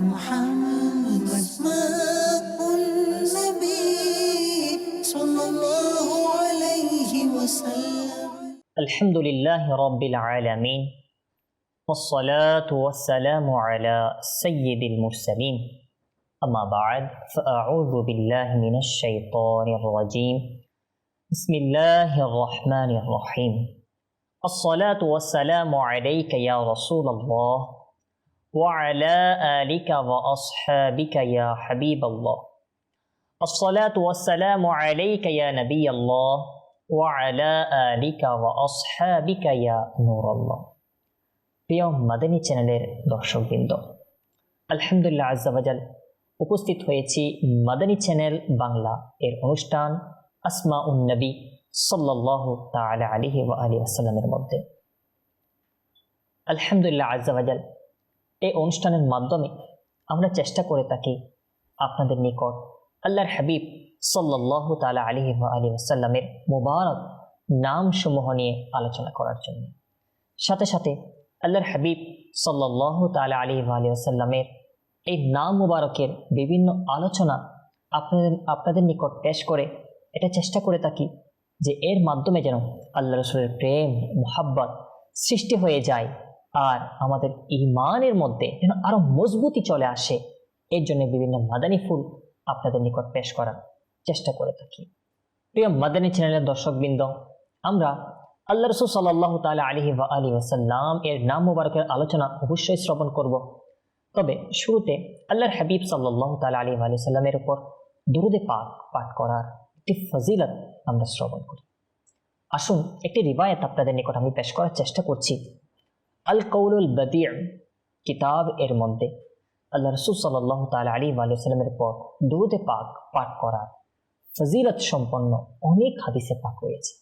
محمد أسماء النبي صلى الله عليه وسلم. الحمد لله رب العالمين والصلاة والسلام على سيد المرسلين. أما بعد فأعوذ بالله من الشيطان الرجيم. بسم الله الرحمن الرحيم. الصلاة والسلام عليك يا رسول الله وعلى آلك وأصحابك يا حبيب الله الصلاة والسلام عليك يا نبي الله وعلى آلك وأصحابك يا نور الله প্রিয় মাদানী চ্যানেলের দর্শকবৃন্দ আলহামদুলিল্লাহ আজাবাজাল উপস্থিত হয়েছি মাদানী চ্যানেল বাংলা এর অনুষ্ঠান আসমা উন নবী সাল্লাহ তালা আলিহি ওয়া আলী আসসালামের মধ্যে আলহামদুলিল্লাহ আজাবাজাল এই অনুষ্ঠানের মাধ্যমে আমরা চেষ্টা করে থাকি আপনাদের নিকট আল্লাহর হাবিব সাল্লাহ তালা আলিহি আলী আসাল্লামের মুবারক নামসমূহ নিয়ে আলোচনা করার জন্য। সাথে সাথে আল্লাহর হাবিব সাল্লাহ তালা আলী আলী আসাল্লামের এই নাম মুবারকের বিভিন্ন আলোচনা আপনাদের আপনাদের নিকট পেশ করে এটা চেষ্টা করে থাকি যে এর মাধ্যমে যেন আল্লাহ রসুলের প্রেম, মোহাব্বত সৃষ্টি হয়ে যায়। আর আমাদের ইমানের মধ্যে যেন আরও মজবুতি চলে আসে। এর জন্য বিভিন্ন মাদানী ফুল আপনাদের নিকট পেশ করার চেষ্টা করে থাকি। প্রিয় মাদানী চ্যানেলের দর্শকবৃন্দ, আমরা আল্লাহ রসুল সাল্লাহ তালা আলহি বা আলী ওসাল্লাম এর নাম মুবারকের আলোচনা অবশ্যই শ্রবণ করব। তবে শুরুতে আল্লাহর হাবিব সাল্লাহ তালা আলী আলী সাল্লামের উপর দুরুদে পাক পাঠ করার একটি ফজিলত আমরা শ্রবণ করি। আসুন, একটি রিবায়ত আপনাদের নিকট আমি পেশ করার চেষ্টা করছি। আল কৌলুল বদিয়া কিতাব এর মধ্যে আল্লাহ রসুল সাল্লাহ তাল আলী আলিয়াল্লামের পর দুরুদে পাক পাঠ করার ফজিলত সম্পন্ন অনেক হাদিসে পাক রয়েছে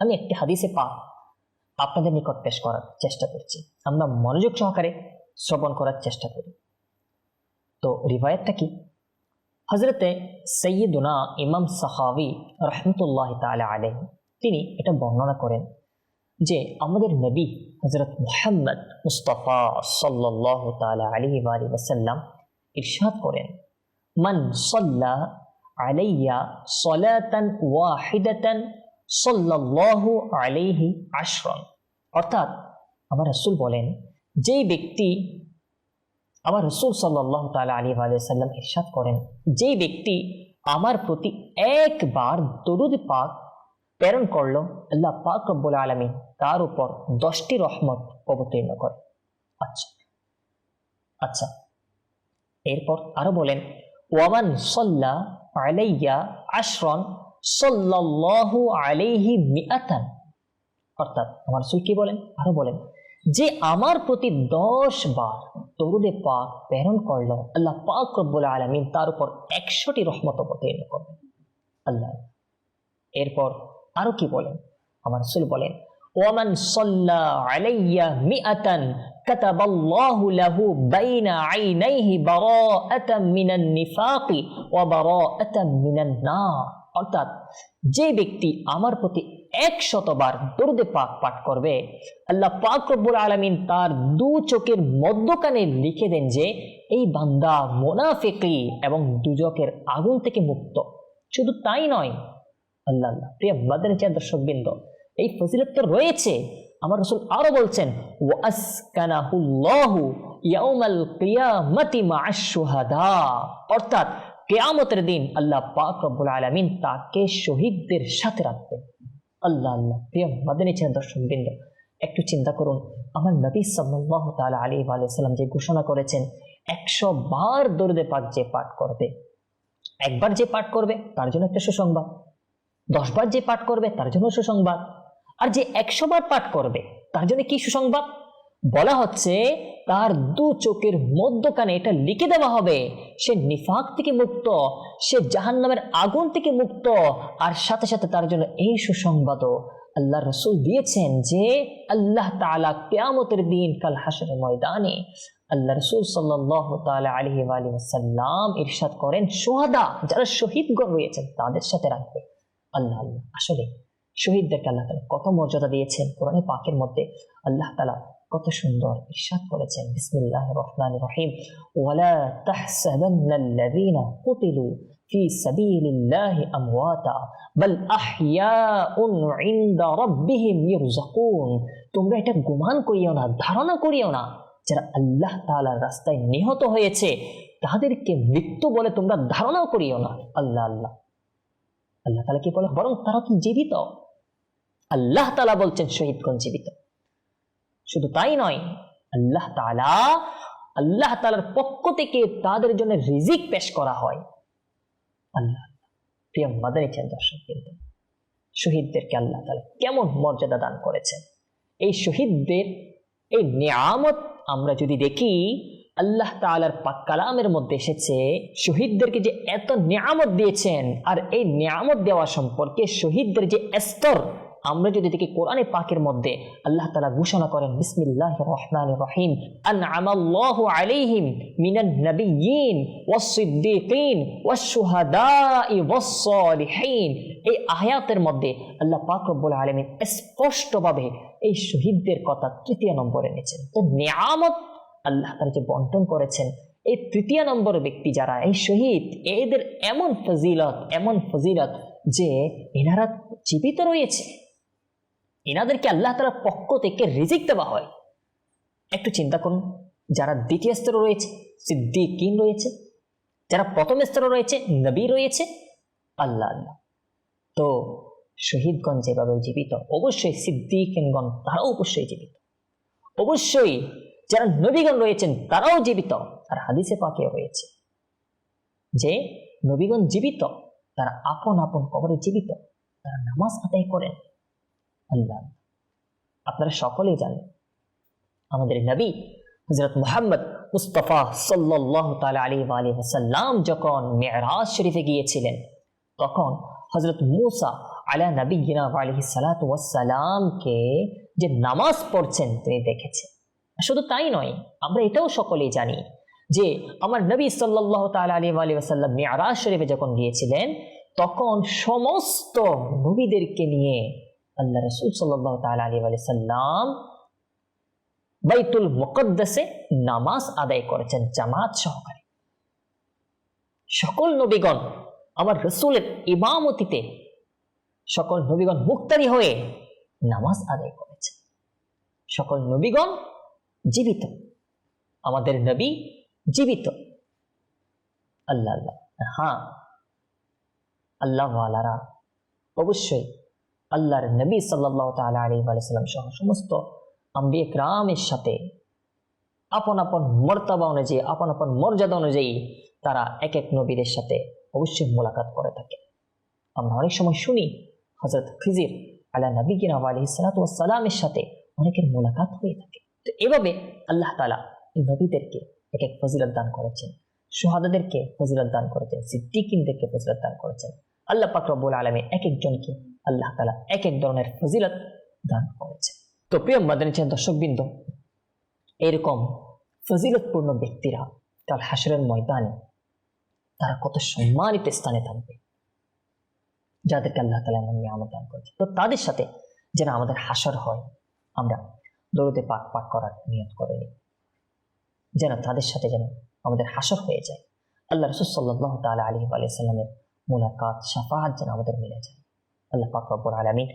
আমি একটি হাদিসে পাক আপনাদের নিকট পেশ করার চেষ্টা করছি। আমরা মনোযোগ সহকারে শ্রবণ করার চেষ্টা করি। তো রিবায়তটা কি? হজরতে সৈয়দুনা ইমাম সাহাবি রহমতুল্লাহ তালা আলহ তিনি এটা বর্ণনা করেন। যে আমাদের নবী হজরত মুহাম্মদ মুস্তফা সাল্লাহ তালা আলী আলী ওসাল্লাম ইরশাদ করেন, মান সল্লা আলাইয়া সলাতান ওয়াহিদাতান সাল্লাল্লাহু আলাইহি আশরন। অর্থাৎ আমার রসুল বলেন, যেই ব্যক্তি আমার রসুল সাল্লাহ তালা আলী আলিয়াল্লাম ইরশাদ করেন, যেই ব্যক্তি আমার প্রতি একবার দরুদ পাক প্রেরণ করল আল্লাহ পাক রব্বুল আলমী তার উপর দশটি রহমত অবতীর্ণ করে আচ্ছা আচ্ছা এরপর আরও বলেন ওয়ামান সল্লা আলাইয়া সল্লাল্লাহু আলাইহি মিআতান অর্থাৎ আমার রসুল কি বলেন আরও বলেন যে আমার প্রতি দশ বার দরুদে পাক প্রেরণ করল আল্লাহ পাক রব্বুল আলমিন তার উপর একশোটি রহমত অবতীর্ণ করবেন আল্লাহ এরপর আরো কি বলেন আমার রসুল বলেন ওয়ামান সল্লা আলাইয়া মিআতান كتب الله له بين عينيه براءة من النفاق وبراءة من النار অর্থাৎ যে ব্যক্তি আমার প্রতি একশতবার দরুদে পাক পাঠ করবে আল্লাহ পাক রব্বুল আলমিন তার দু চোখের মধ্যখানে লিখে দেন যে এই বান্দা মোনাফেকি এবং দুজকের আগুন থেকে মুক্ত শুধু তাই নয় আল্লাহ। আল্লাহ প্রিয় মাদানী চার দর্শকবৃন্দ, এই ফজিলত তো রয়েছে। আমার রসুল আরও বলছেন অর্থাৎ কেয়ামতের দিন আল্লাহ পাক রব্বুল আলামিন তাকে শহীদদের সাথে রাখবেন। আল্লাহ আল্লাহ, প্রিয় মাদানী ছিলেন দর্শকবৃন্দ, একটু চিন্তা করুন। আমার নবী সাল্লাহ তালা আলী আলিয়াল্লাম যে ঘোষণা করেছেন, একশো বার দরুদে পাক যে পাঠ করবে, একবার যে পাঠ করবে, তার জন্য একটা সুসংবাদ। দশবার যে পাঠ করবে, তার জন্য সুসংবাদ। আর যে একশো বার পাঠ করবে, তার জন্য কি সুসংবাদ? বলা হচ্ছে, তার দু চোখের মধ্যখানে এটা লিখে দেওয়া হবে, সে নিফাক থেকে মুক্ত, সে জাহান নামের আগুন থেকে মুক্ত, আর সাথে সাথে তার জন্য এই সুসংবাদও আল্লাহ রসুল দিয়েছেন যে, আল্লাহ তালা কেয়ামতের দিন কাল হাসের ময়দানে আল্লাহ রসুল সাল্লাহ তালা আলহি আলী সাল্লাম ইরশাদ করেন সোহাদা যারা শহীদগণ রয়েছেন তাদের সাথে রাখবে। আল্লাহ আল্লাহ। আসলে শহীদদেরকে আল্লাহ তালা কত মর্যাদা দিয়েছেন কোরআনে পাকের মধ্যে। আল্লাহ তালা কত সুন্দর ইরশাদ করেছেন। বিসমিল্লাহ রহমান রহিম। ওয়ালা কুতিলু তোমরা এটা গুমান করিও না, ধারণা করিও না। যারা আল্লাহ তাআলার রাস্তায় নিহত হয়েছে, তাদেরকে মৃত্যু বলে তোমরা ধারণাও করিও না। আল্লাহ আল্লাহ। আল্লাহ তাআলা কি বলে? বরং তারা তো জীবিত? আল্লাহ তালা বলছেন শহীদগণ জীবিত। শুধু তাই নয়, আল্লাহ তালা আল্লাহ তালার পক্ষ থেকে তাদের জন্য রিজিক পেশ করা হয়। আল্লাহ প্রিয় মাদানী চান দর্শক কিন্তু শহীদদেরকে আল্লাহ তাআলা কেমন মর্যাদা দান করেছেন? এই শহীদদের, এই নিয়ামত আমরা যদি দেখি আল্লাহ তাআলার পাক কালামের মধ্যে এসেছে, শহীদদেরকে যে এত নিয়ামত দিয়েছেন আর এই নিয়ামত দেওয়া সম্পর্কে শহীদদের যে স্তর, আমরা যদি দেখি কোরআনে পাকের মধ্যে আল্লাহ তাআলা ঘোষণা করেন বিসমিল্লাহ রহমান রহিম, আনআমাল্লাহু আলাইহিম মিনান নাবিয়্যিন ওয়াস-সিদ্দীকিন ওয়াশ-শুহাদাই এই আয়াতের মধ্যে আল্লাহ পাক রব্বুল আলামিন স্পষ্টভাবে এই শহীদদের কথা তৃতীয় নম্বরে এনেছেন। তো নিয়ামত আল্লাহ তাআলা যে বন্টন করেছেন, এই তৃতীয় নম্বর ব্যক্তি যারা, এই শহীদ, এদের এমন ফজিলত এমন ফজিলত যে এনারা জীবিত রয়েছে। এনাদেরকে আল্লাহ তালার পক্ষ থেকে রিজিক দেওয়া হয়। একটু চিন্তা করুন, যারা দ্বিতীয় স্তরে রয়েছে, সিদ্দিকিন রয়েছে, যারা প্রথম স্তরে রয়েছে, নবী রয়েছে, আল্লাহ আল্লাহ। তো শহীদগণ যেভাবে জীবিত, অবশ্যই সিদ্দিকিনগণ তারাও অবশ্যই জীবিত। অবশ্যই যারা নবীগণ রয়েছেন, তারাও জীবিত। আর হাদিসে পাকেও রয়েছে। যে নবীগণ জীবিত, তারা আপন আপন কবরে জীবিত, তারা নামাজ আদায় করেন। আল্লাহ, আপনারা সকলেই জানেন, আমাদের নবী হজরত মোহাম্মদ মুস্তফা সাল্লাহ তালা আলী আলী ওসাল্লাম যখন মেয়রাজ শরীফে গিয়েছিলেন, তখন হজরত মুসা আলা নবী গিনা আলহি সালাত ওয়াসালামকে যে নামাজ পড়ছেন তিনি দেখেছেন। শুধু তাই নয়, আমরা এটাও সকলেই জানি যে আমার নবী সাল্লাহ তালা আলী শরীফে যখন গিয়েছিলেন, তখন সমস্ত নবীদেরকে নিয়ে আল্লাহ রসুল সাল্লাহ তালা বাইতুল মুকদ্দাসে নামাজ আদায় করেছেন জামাত সহকারে। সকল নবীগণ আমার রসুলের ইমামতিতে সকল নবীগণ মুক্তারি হয়ে নামাজ আদায় করেছেন। সকল নবীগণ জীবিত। আমাদের নবী জীবিত। আল্লাহ আল্লাহ। হ্যাঁ আল্লাহ আলারা অবশ্যই আল্লাহর নবী সাল্লাহ তালা আলী আলাইসাল্লাম সহ সমস্ত আম্বিক রামের সাথে আপন আপন মর্তাবা অনুযায়ী, আপন আপন মর্যাদা অনুযায়ী তারা এক এক নবীদের সাথে অবশ্যই মোলাকাত করে থাকে। আমরা অনেক সময় শুনি হজরত খিজির আল্লাহ নবী কিনা আলী সালাতামের সাথে অনেকের মোলাকাত হয়ে থাকে। তো এভাবে আল্লাহ তালা নবীদেরকে এক এক ফজিলত দান করেছেন। সোহাদাদেরকে ফজিলত দান করেছেন। সিদ্দিকিনদেরকে ফজিলত দান করেছেন। আল্লাহ পাক রব্বুল আলমী এক একজনকে আল্লাহ তালা এক এক ধরনের ফজিলত দান করেছে তো প্রিয় মাদানী চান দর্শকবৃন্দ, এরকম ফজিলতপূর্ণ ব্যক্তিরা কাল হাসরের ময়দানে তারা কত সম্মানিত স্থানে থাকবে, যাদেরকে আল্লাহ তালা এমন নিয়ামত দান করেছে তো তাদের সাথে যেন আমাদের হাসর হয়, আমরা দৌড়তে পাক পাক করার নিয়ত করেনি। যেন তাদের সাথে যেন আমাদের হাসর হয়ে যায়। আল্লাহ রসুল সাল্লাহ তালা আলী আলিয়াল্লামের মোলাকাত সাফাহাত যেন আমাদের মিলে যায়। আল্লাহ পাক রব্বুল আলমিন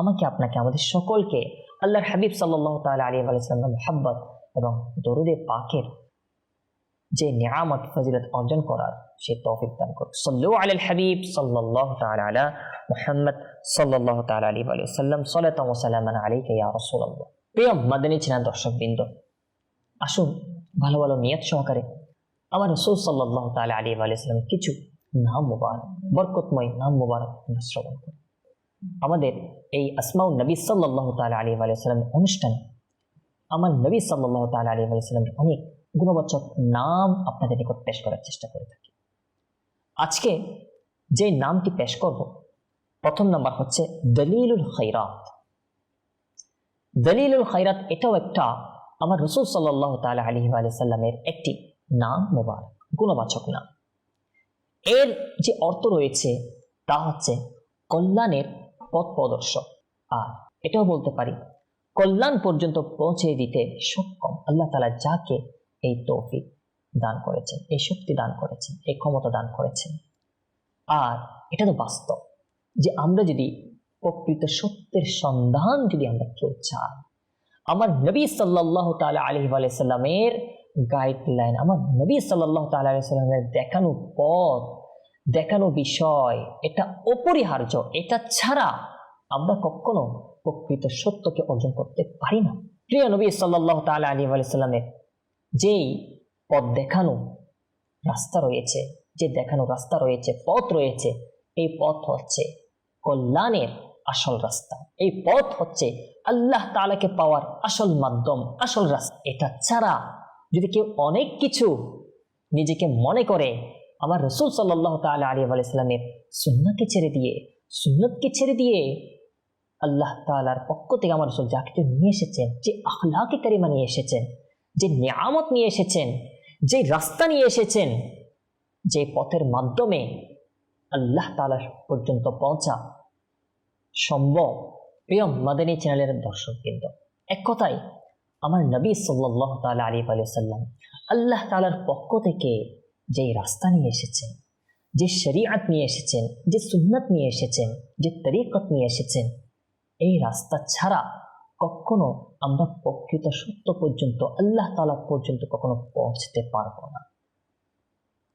আমাকে, আপনাকে, আমাদের সকলকে আল্লাহর হাবিব সাল্লাহ তাল আলী আলাইসাল্লাম মোহাব্বত এবং দরুদে পাকের যে নিয়ামত, ফজিলত অর্জন করার সে তৌফিক দান করুন সল্লু আল হাবিব সাল্লাহ তাল আলা মোহাম্মদ সাল্লাহ তাল আলী আলাইসাল্লাম সাল্লাম। ওসালাম আলী কে রসুল্লাহ প্রিয় মাদানী ছিলেন দর্শক বৃন্দ আসুন, ভালো ভালো নিয়ত সহকারে আমার রসুল সাল্লাহ তাল আলী আলাইসাল্লাম কিছু নাম মুবারক, বরকতময় নাম মুবারক আমরা শ্রবণ করি। আমাদের এই আসমাউল নবী সাল্লাহ তাল আলী আলাইসাল্লাম অনুষ্ঠানে আমার নবী সাল্লাহ তাল আলী আলাইসাল্লামের অনেক গুণবাচক নাম আপনাদের নিকট পেশ করার চেষ্টা করে থাকি। আজকে যে নামটি পেশ করব, প্রথম নাম্বার হচ্ছে দলিলুল খৈরাত। দলিলুল খৈরাত এটাও একটা আমার রসুল সাল্লাহ তাল আলী আলাইসাল্লামের একটি নাম মোবারক, গুণবাচক নাম। এর যে অর্থ রয়েছে, তা হচ্ছে কল্যাণের পথ প্রদর্শক। আর এটাও বলতে পারি, কল্যাণ পর্যন্ত পৌঁছে দিতে সক্ষম আল্লাহ তালা যাকে এই তৌফিক দান করেছেন, এই শক্তি দান করেছেন, এই ক্ষমতা দান করেছেন। আর এটা তো বাস্তব যে আমরা যদি প্রকৃত সত্যের সন্ধান যদি আমরা কেউ চাই। আমার নবী সাল্লাহ তালা আলী আলাইসাল্লামের গাইডলাইন আমার নবী সাল্লাহ তালা আলি সাল্লামের দেখানো পথ, দেখানো বিষয়, এটা অপরিহার্য। এটা ছাড়া আমরা কখনো প্রকৃত সত্যকে অর্জন করতে পারি না। প্রিয় নবী সাল্লাহ তালা আলী আলাইসাল্লামের যেই পথ দেখানো রাস্তা রয়েছে, যে দেখানো রাস্তা রয়েছে, পথ রয়েছে, এই পথ হচ্ছে কল্যাণের আসল রাস্তা। এই পথ হচ্ছে আল্লাহ তালাকে পাওয়ার আসল মাধ্যম, আসল রাস্তা। এটা ছাড়া যদি কেউ অনেক কিছু নিজেকে মনে করে, আমার রসুল সাল্লাহ তালা আলী আলাইসালামের সুন্নাকে ছেড়ে দিয়ে, সুন্নতকে ছেড়ে দিয়ে আল্লাহ তালার পক্ষ থেকে আমার রসুল যা কিছু নিয়ে এসেছেন, যে আখলাকে কারিমা নিয়ে এসেছেন, যে নিয়ামত নিয়ে এসেছেন, যে রাস্তা নিয়ে এসেছেন, যে পথের মাধ্যমে আল্লাহ তালা পর্যন্ত পৌঁছা সম্ভব? প্রিয় মাদানী চ্যানেলের দর্শক কিন্তু এক কথায় আমার নবী সাল্লাহ তালা আলী আলিয়াল্লাম আল্লাহ তালার পক্ষ থেকে যেই রাস্তা নিয়ে এসেছেন, যে শরিয়াত নিয়ে এসেছেন, যে সুন্নত নিয়ে এসেছেন, যে তরিকত নিয়ে এসেছেন, এই রাস্তা ছাড়া কখনো আমরা প্রকৃত সত্য পর্যন্ত, আল্লাহ তালা পর্যন্ত কখনো পৌঁছতে পারব না।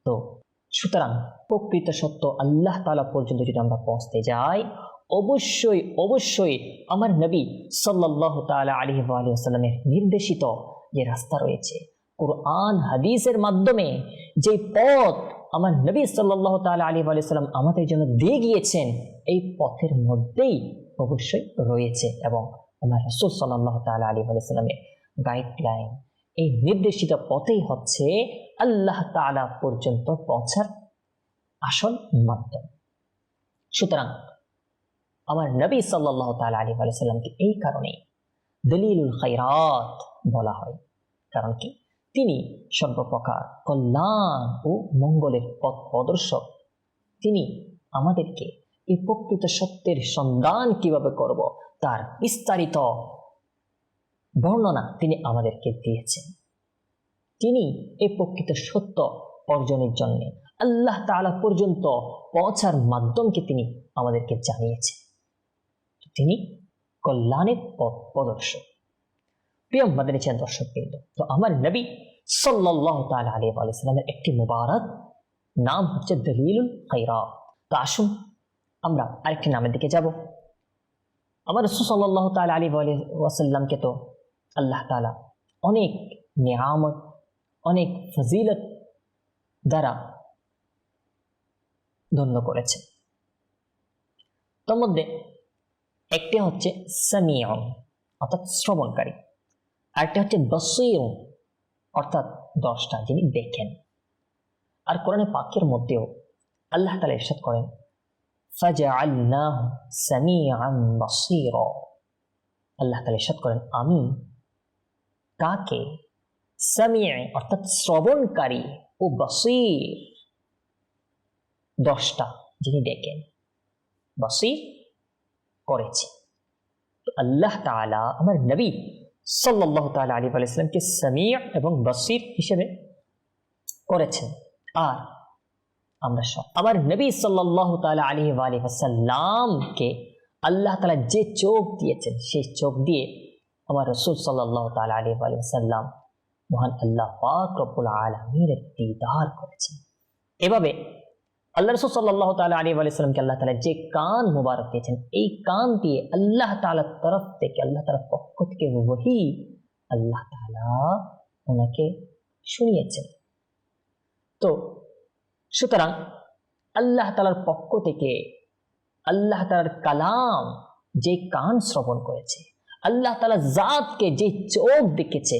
তো সুতরাং প্রকৃত সত্য আল্লাহ তালা পর্যন্ত যদি আমরা পৌঁছতে যাই অবশ্যই অবশ্যই আমার নবী সাল্লাহ তালা আলী আলিয়াল্লামের নির্দেশিত যে রাস্তা রয়েছে। কোরআন, হাদিসের মাধ্যমে যে পথ আমার নবী সাল্লাহ তালা আলী আলিয়াল্লাম আমাদের জন্য দিয়ে গিয়েছেন, এই পথের মধ্যেই অবশ্যই রয়েছে এবং আমার রসুল সাল্লাহ তালা আলী আলিয়াল্লামের গাইডলাইন এই নির্দেশিত পথেই হচ্ছে আল্লাহ তালা পর্যন্ত পৌঁছার আসল মাধ্যম। সুতরাং আমার নবী সাল্লাহ তালা আলী আলাইসাল্লামকে এই কারণে দলিলুল খাইরাত বলা হয়। কারণ কি? তিনি সর্বপ্রকার কল্যাণ ও মঙ্গলের পথ প্রদর্শক। তিনি আমাদেরকে এই প্রকৃত সত্যের সন্ধান কীভাবে করব তার বিস্তারিত বর্ণনা তিনি আমাদেরকে দিয়েছেন। তিনি এই প্রকৃত সত্য অর্জনের জন্য আল্লাহ তালা পর্যন্ত পৌঁছার মাধ্যমকে তিনি আমাদেরকে জানিয়েছেন। তিনি কল্যাণের পথ প্রদর্শক। প্রিয় মাদানী ছিলেন দর্শক বিন্দু তো আমার নবী সাল্লাহ তাল আলী আলাইসালামের একটি মুবারক নাম হচ্ছে দলিলুল খৈরা তো আসুন আমরা আরেকটি নামের দিকে যাব। আমার রসুল সাল্লাহ তাল আলী ওয়াসাল্লামকে তো আল্লাহ তালা অনেক নিয়ামত, অনেক ফজিলত দ্বারা ধন্য করেছে তোর মধ্যে একটি হচ্ছে সামিয়ন অর্থাৎ শ্রবণকারী। আরেকটি হচ্ছে বসিয়ন অর্থাৎ দশটা, যিনি দেখেন। আর কোরআনে পাকের মধ্যেও আল্লাহ তালা ইরশাদ করেন, ফাজআলনাহু সামিআন বাসীরা। আল্লাহ তালা ইরশাদ করেন, আমি কাকে সামিয়ে অর্থাৎ শ্রবণকারী ও বসির দশটা, যিনি দেখেন। বসির করেছে। তো আল্লাহ তালা আমার নবী সাল্লাহ তালা আলী আলাইসলামকে সামিয়া এবং বসির হিসেবে করেছেন। আর আমরা সব, আমার নবী সাল্লাহ তালা আলী আলী আসাল্লামকে আল্লাহ তালা যে চোখ দিয়েছেন, সেই চোখ দিয়ে আমার রসুল সাল্লাহ তালা আলী আলী আসাল্লাম মহান আল্লাহ পাক রব্বুল আলমীর দিদার করেছেন। এভাবে আল্লাহ রসুল সাল্লাহ তালা আলী আলাইসালামকে আল্লাহ তালা যে কান মুবারক দিয়েছেন, এই কান দিয়ে আল্লাহ তালার তরফ থেকে, আল্লাহ তালার পক্ষ থেকে ওহি আল্লাহ তালা ওনাকে শুনিয়েছেন। তো সুতরাং আল্লাহ তালার পক্ষ থেকে আল্লাহ তালার কালাম যে কান শ্রবণ করেছে, আল্লাহ তালা জাতকে যে চোখ দেখেছে,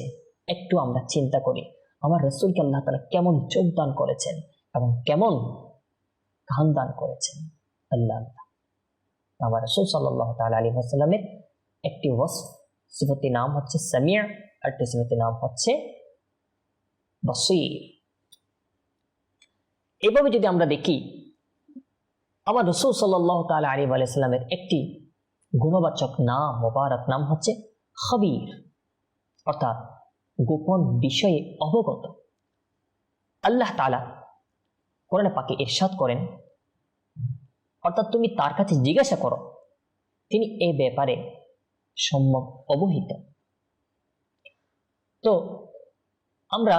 একটু আমরা চিন্তা করি, আমার রসুলকে আল্লাহ তালা কেমন যোগদান করেছেন এবং কেমন কান দান করেছেন আল্লাহ রসুল সাল্লাহ তাল আলী আসাল্লামের একটি ওয়াস সিফতি নাম হচ্ছে সামিয়া, আরেকটি সিফতি নাম হচ্ছে বসির। এভাবে যদি আমরা দেখি, আমার রসুল সাল্লাহ তাল আলী আলাইসাল্লামের একটি গুণবাচক নাম, মোবারক নাম হচ্ছে খবির। অর্থাৎ গোপন বিষয়ে অবগত। আল্লাহ তালা কোরআনে পাকে ইরশাদ করেন। অর্থাৎ তুমি তার কাছে জিজ্ঞাসা করো, তিনি এ ব্যাপারে সম্যক অবহিত। তো আমরা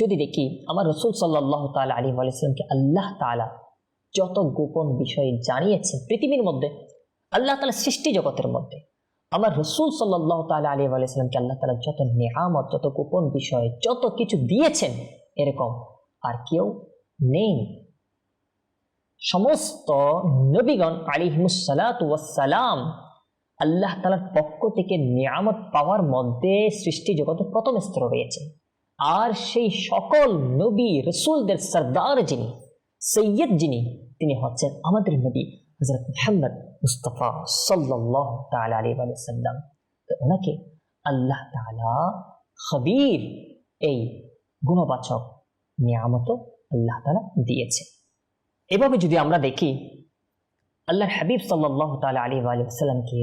যদি দেখি, আমার রসুল সাল্লাহ তালা আলী আলাইসলামকে আল্লাহ তালা যত গোপন বিষয় জানিয়েছেন পৃথিবীর মধ্যে, আল্লাহ তালা সৃষ্টি জগতের মধ্যে, আমার রসুল সাল্লাহ তালা আলী আলাইসলামকে আল্লাহ তালা যত নেহামত যত গোপন বিষয়, যত কিছু দিয়েছেন, এরকম আর কেউ নেই। সমস্ত নবীগণ আলিহিমুসালাম আল্লাহ তালার পক্ষ থেকে নিয়ামত পাওয়ার মধ্যে সৃষ্টি জগতের প্রথম স্তর রয়েছে। আর সেই সকল নবী রসুলদের সর্দার যিনি, সৈয়দ যিনি, তিনি হচ্ছেন আমাদের নবী হজরত মোহাম্মদ মুস্তফা সাল্লাহ তালা আলী সাল্লাম। তো ওনাকে আল্লাহ তালা খবির, এই গুণবাচক নিয়ামত আল্লাহ তালা দিয়েছে। এভাবে যদি আমরা দেখি, আল্লাহর হাবিব সাল্লাহ তালা আলী আলিয়াল্লামকে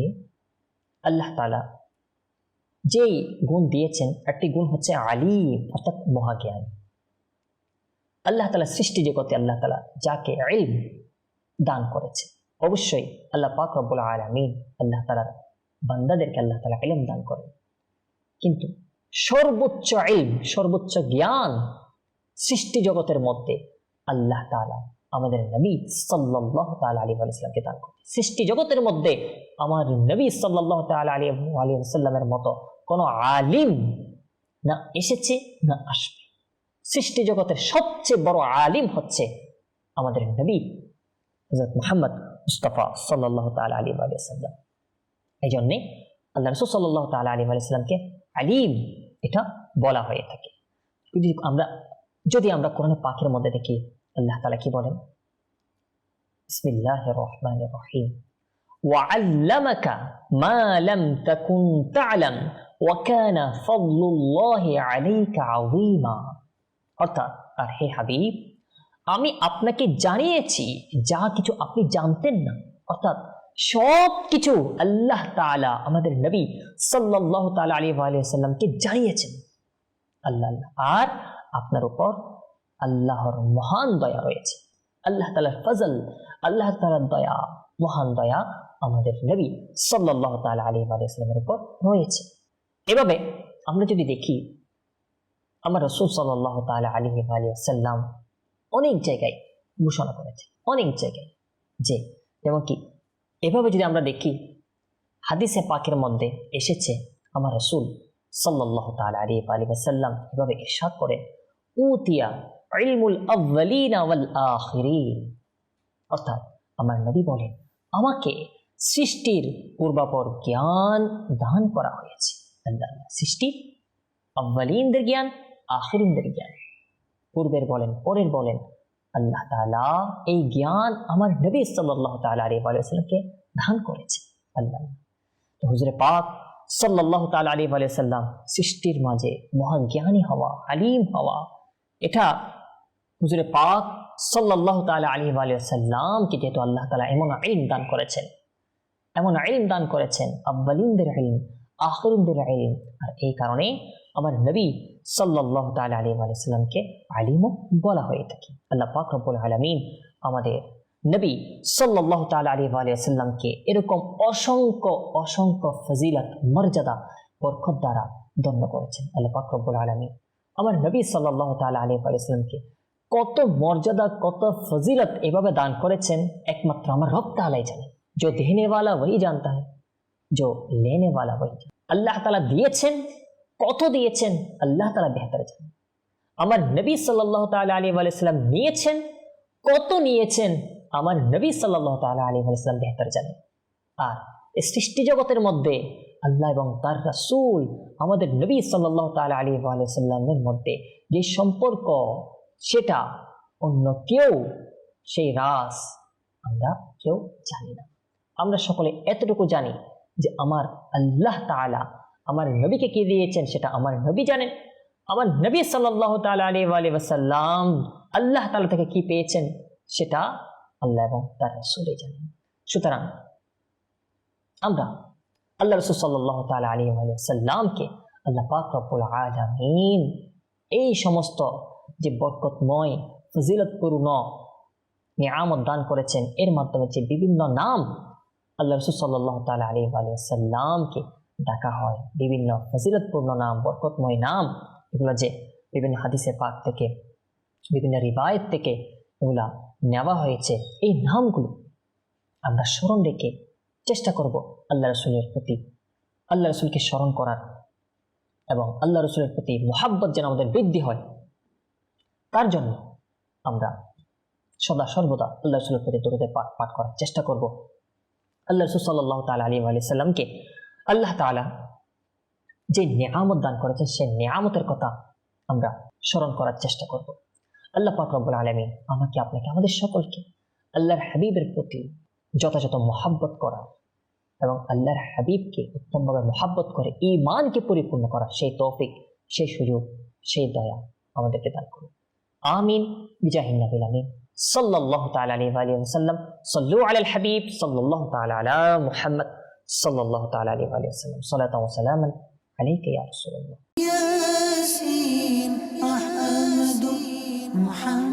আল্লাহ তালা যেই গুণ দিয়েছেন, একটি গুণ হচ্ছে আলিম, অর্থাৎ মহাজ্ঞান। আল্লাহ তালা সৃষ্টি জগতে আল্লাহ তালা যাকে ইলম দান করেছে, অবশ্যই আল্লাহ পাক রব্বুল আলমিন আল্লাহ তালার বান্দাদেরকে আল্লাহ তালা ইলম দান করেন। কিন্তু সর্বোচ্চ ইলম, সর্বোচ্চ জ্ঞান সৃষ্টি জগতের মধ্যে আল্লাহ তালা আমাদের নবী সাল্লাহ তাল আলী আলাইসলামকে দান করে সৃষ্টি জগতের মধ্যে আমার নবী সাল্লাহ তাল আলী আলী সাল্লামের মতো কোনো আলিম না এসেছে, না আসবে। সৃষ্টি জগতের সবচেয়ে বড় আলিম হচ্ছে আমাদের নবী হজরত মোহাম্মদ মুস্তফা সাল্লাহ তাল আলী আলিয়াল্লাম এই জন্যে আল্লাহ রসুল সাল্লাহ তাল আলী আলিয়াল্লামকে আলিম এটা বলা হয়ে থাকে। যদি আমরা যদি আমরা কোরআনে পাখির মধ্যে দেখি আল্লাহ তালা কি বলেন বিসমিল্লাহ রহমান রহিম وعلمك ما لم تكن تعلم وكان فضل الله عليك عظيما অর্থাৎ আর হে হাবিব আমি আপনাকে জানিয়েছি যা কিছু আপনি জানতেন না অর্থাৎ সব কিছু আল্লাহ তাআলা আমাদের নবী সাল্লাহ তাআলা আলী সাল্লামকে জানিয়েছেন আল্লাহ আল্লাহ আর আপনার উপর আল্লাহর মহান দয়া রয়েছে। আল্লাহ তালার ফজল, আল্লাহ তালার দয়া, মহান দয়া আমাদের নবী সাল্লাহ তালা আলী আলাইসলামের উপর রয়েছে। এভাবে আমরা যদি দেখি, আমার রসুল সাল্লাহ তালা আলী আলী সাল্লাম অনেক জায়গায় ঘোষণা করেছে, অনেক জায়গায় যে যেমন কি, এভাবে যদি আমরা দেখি, হাদিসে পাকের মধ্যে এসেছে আমার রসুল সাল্লাহ তালা আলী আলী এভাবে ইরশাদ করে উতিয়া ইলমুল আউ্বালিনা ওয়াল আখিরিন। অর্থাৎ আমার নবী বলেন, আমাকে সৃষ্টির পূর্বাপর জ্ঞান দান করা হয়েছে। আল্লাহ সৃষ্টির জ্ঞান, আখিরিনদের জ্ঞান। পূর্বের বলেন, পরের বলেন, আল্লাহ তালা এই জ্ঞান আমার নবী সাল্লাহ তালা আলী আলাইসাল্লামকে দান করেছে আল্লাহ তো হুজরে পাক সাল্লাহ তালা আলী আলাইসাল্লাম সৃষ্টির মাঝে মহাজ্ঞানী হওয়া, আলিম হওয়া এটা হুজুরে পাক সাল্লাহ তালা আলী আলিয়াল্লামকে যেহেতু আল্লাহ তালা এমন আইন দান করেছেন, এমন আইন দান করেছেন, আব্বালিনদের আইন, আখরিনদের আইন, আর এই কারণে আমার নবী সাল্লাহ তালা আলী আলাইসাল্লামকে আলিমও বলা হয়ে থাকে। আল্লাহ পাক রব্বুল আলমিন আমাদের নবী সাল্লাহ তালা আলী আলিয়াল্লামকে এরকম অসংখ্য অসংখ্য ফজিলত, মর্যাদা, বরকত দ্বারা দণ্ড করেছেন। আল্লাহ পাক রব্বুল আলমিন আমার নবী সাল্লাহ তালা আলী আলাইসাল্লামকে কত মর্যাদা কত ফজিলত এভাবে দান করেছেন একমাত্র আমার রব তালাই জানে जो देने वाला वही जानता है जो लेने वाला वही জানে আল্লাহ তালা দিয়েছেন কত দিয়েছেন আল্লাহ তালা বেহতর জানেন আমার নবী সাল্লাহ তালা আলী আলাইসাল্লাম নিয়েছেন কত নিয়েছেন আমার নবী সাল্লাহ তালা আলী আলাইসাল্লাম বেহতর জানেন আর এই সৃষ্টি জগতের মধ্যে আল্লাহ এবং তার রাসুল আমাদের নবী সাল্লাহ তালা আলী আলাইসাল্লামের মধ্যে যে সম্পর্ক, সেটা অন্য কেউ, সেই রাস আমরা কেউ জানি না। আমরা সকলে এতটুকু জানি যে আমার আল্লাহ তালা আমার নবীকে কি দিয়েছেন সেটা আমার নবী জানেন। আমার নবী সাল্লাহ তালা আলী আলী ওসাল্লাম আল্লাহ তালা থেকে কি পেয়েছেন সেটা আল্লাহ এবং তার রসুলে জানেন। সুতরাং আমরা আল্লাহ রসুল সাল্লাহ তালা আলী সাল্লামকে আল্লাহ পাক রব্বুল আলমিন এই সমস্ত যে বরকতময়, ফজিলতপূর্ণ নিয়ামত দান করেছেন, এর মাধ্যমে যে বিভিন্ন নাম আল্লাহ রসুল সাল্লাহ তালা আলী সাল্লামকে ডাকা হয়, বিভিন্ন ফজিলতপূর্ণ নাম, বরকতময় নাম, এগুলো যে বিভিন্ন হাদিসে পাক থেকে, বিভিন্ন রিবায়ত থেকে এগুলা নেওয়া হয়েছে, এই নামগুলো আমরা স্মরণ রেখে চেষ্টা করব আল্লাহ রসুলের প্রতি, আল্লাহ রসুলকে স্মরণ করার এবং আল্লাহ রসুলের প্রতি মোহাব্বত যেন আমাদের বৃদ্ধি হয়, তার জন্য আমরা সদা সর্বদা আল্লাহ রসুলের প্রতি দূরতে পাঠ পাঠ করার চেষ্টা করব। আল্লাহ রসুল সাল্লাহ তালা আলী আলি সাল্লামকে আল্লাহ তালা যে নিয়ামত দান করেছেন, সেই নিয়ামতের কথা আমরা স্মরণ করার চেষ্টা করব। আল্লাহ পাক রব্বুল আলমী আমাকে, আপনাকে, আমাদের সকলকে আল্লাহর হাবিবের প্রতি যথাযথ মোহাব্বত করা এবং আল্লাহর হাবিবকে উত্তমভাবে মোহাব্বত করে ইমানকে পরিপূর্ণ করা সেই তৌফিক সেই সুযোগ সেই দয়া আমাদেরকে দান করুন আমিন বিজাহিন নবিল আমিন সাল্লাল্লাহু তাআলা আলাইহি ওয়া আলিহি ওয়াসাল্লাম সাল্লু আলাল হাবিব সাল্লাল্লাহু তাআলা আলা মুহাম্মদ সাল্লাল্লাহু তাআলা আলাইহি ওয়া আলিহি ওয়াসাল্লাম সালাতাও ওয়া সালামান আলাইকা ইয়া রাসূলুল্লাহ ياسين أحمد محمد